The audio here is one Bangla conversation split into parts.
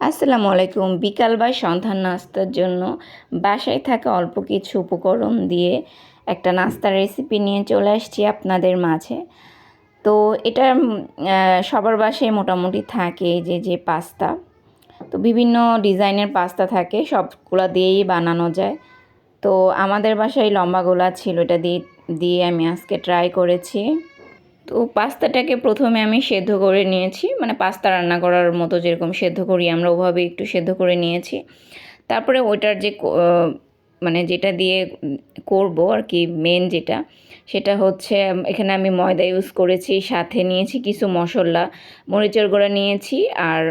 আসসালামু আলাইকুম। বিকাল বা সন্ধ্যার নাস্তার জন্য বাসায় থাকা অল্প কিছু উপকরণ দিয়ে একটা নাস্তার রেসিপি নিয়ে চলে আসছি আপনাদের মাঝে। তো এটা সবার বাসায় মোটামুটি থাকে যে যে পাস্তা। তো বিভিন্ন ডিজাইনের পাস্তা থাকে, সবগুলা দিয়েই বানানো যায়। তো আমাদের বাসায় লম্বা গোলা ছিল, এটা দিয়ে দিয়ে আমি আজকে ট্রাই করেছি। তো পাস্তাটাকে প্রথমে আমি সেদ্ধ করে নিয়েছি মানে পাস্তা রান্না করার মতো যেরকম সেদ্ধ করি আমরা, ওভাবে একটু সেদ্ধ করে নিয়েছি। তারপরে ওইটার যে মানে যেটা দিয়ে করব আর কি মেন যেটা, সেটা হচ্ছে এখানে আমি ময়দা ইউজ করেছি, সাথে নিয়েছি কিছু মশলা, মরিচের গুঁড়া নিয়েছি, আর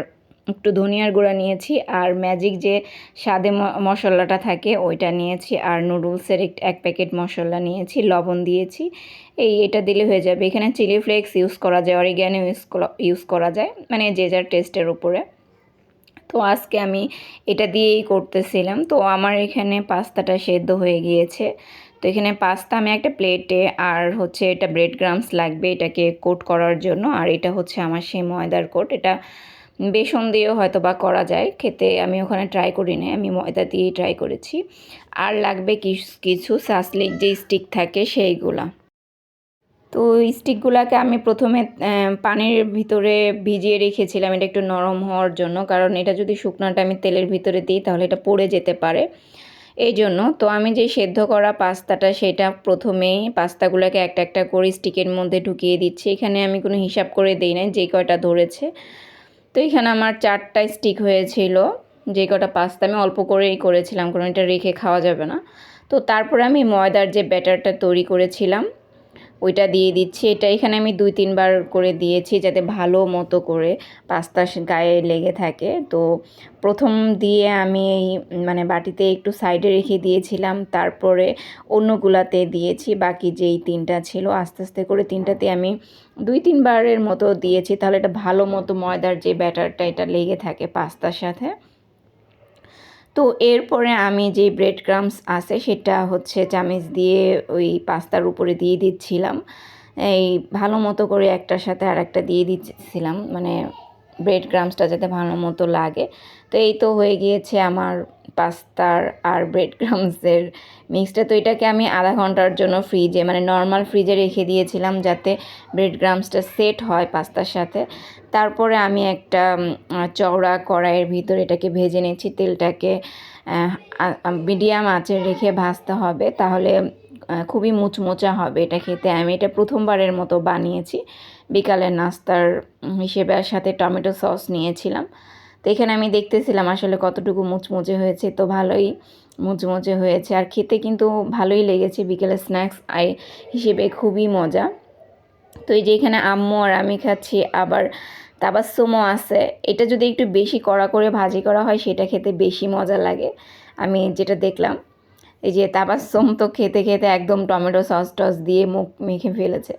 একটু ধনিয়ার গুঁড়া নিয়েছি আর ম্যাজিক যে স্বাদে মশলাটা থাকে ওইটা নিয়েছি আর নুডলসের এক- এক প্যাকেট মশলা নিয়েছি, লবণ দিয়েছি। এই এটা দিলে হয়ে যাবে। এখানে চিলি ফ্লেক্স ইউজ করা যায় অরিগ্যানো ইউজ ইউজ করা যায় মানে যে যার টেস্টের উপরে। তো আজকে আমি এটা দিয়েই করতেছিলাম। তো আমার এখানে পাস্তাটা সেদ্ধ হয়ে গিয়েছে। তো এখানে পাস্তা আমি একটা প্লেটে আর হচ্ছে এটা ব্রেড গ্রামস লাগবে এটাকে কোট করার জন্য। আর এটা হচ্ছে আমার সেই ময়দার কোট এটা বেসন দিয়েও হয়তো বা করা যায়। খেতে আমি ওখানে ট্রাই করি না আমি ময়দা দিয়েই ট্রাই করেছি। আর লাগবে কিছু সাসলিক যে স্টিক থাকে সেইগুলা। তো স্টিকগুলোকে আমি প্রথমে পানির ভিতরে ভিজিয়ে রেখেছিলাম, এটা একটু নরম হওয়ার জন্য। কারণ এটা যদি শুকনাটা আমি তেলের ভিতরে দিই, তাহলে এটা পড়ে যেতে পারে। এই জন্য তো আমি যে সেদ্ধ করা পাস্তাটা, সেটা প্রথমেই পাস্তাগুলোকে একটা একটা করে স্টিকের মধ্যে ঢুকিয়ে দিচ্ছি। এখানে আমি কোনো হিসাব করে দিই না যে কয়টা ধরেছে। তো এখানে আমার চারটা স্টিক হয়েছিল। যে কটা পাস্তা আমি অল্প করেই করেছিলাম, কারণ এটা রেখে খাওয়া যাবে না। তো তারপরে আমি ময়দার যে ব্যাটারটা তৈরি করেছিলাম ওইটা দিয়ে দিচ্ছি। এটা এখানে আমি দুই, তিনবার করে দিয়েছি যাতে ভালো মতো করে পাস্তা গায়ে লেগে থাকে। তো প্রথম দিয়ে আমি এই মানে বাটিতে একটু সাইডে রেখে দিয়েছিলাম। তারপরে অন্যগুলাতে দিয়েছি। বাকি যেই তিনটা ছিল, আস্তে আস্তে করে তিনটাতে আমি দুই, তিনবারের মতো দিয়েছি। তাহলে এটা ভালো মতো ময়দার যে ব্যাটারটা, এটা লেগে থাকে পাস্তার সাথে। তো এরপরে আমি যে ব্রেড ক্রামস আছে, সেটা হচ্ছে চামিচ দিয়ে ওই পাস্তার উপরে দিয়ে দিচ্ছিলাম। এই ভালো মতো করে একটার সাথে আর একটা দিয়ে দিচ্ছিলাম। মানে ব্রেড ক্রামসটা যাতে ভালো মতো লাগে। তো এই তো হয়ে গিয়েছে আমার পাস্তার আর ব্রেড ক্রামসের মিক্সটা তো এটাকে আমি আধা ঘণ্টার জন্য ফ্রিজে মানে নর্মাল ফ্রিজে রেখে দিয়েছিলাম যাতে ব্রেড ক্রামসটা সেট হয় পাস্তার সাথে। তারপরে আমি একটা চওড়া কড়াইয়ের ভিতরে এটাকে ভেজে নিচ্ছি। তেলটাকে মিডিয়াম আঁচে রেখে ভাজতে হবে। তাহলে খুবই মুচমোচা হবে এটা খেতে। আমি এটা প্রথমবারের মতো বানিয়েছি। বিকালের নাস্তার হিসেবে সাথে টমেটো সস নিয়েছিলাম। তো এখানে আমি দেখতেছিলাম আসলে কতটুকু মুচমুচে হয়েছে। তো ভালোই মুচমুচে হয়েছে। আর খেতে কিন্তু ভালোই লেগেছে। বিকেলের স্ন্যাক্স আই হিসেবে খুবই মজা। তো এই যে এখানে আম্মু আর আমি খাচ্ছি। আবার তাবাস্সুমও আছে। এটা যদি একটু বেশি কড়া করে ভাজি করা হয়, সেটা খেতে বেশি মজা লাগে। আমি যেটা দেখলাম। এই যে তাবাস্সুম তো খেতে খেতে একদম টমেটো সস টস দিয়ে মুখ মেখে ফেলেছে।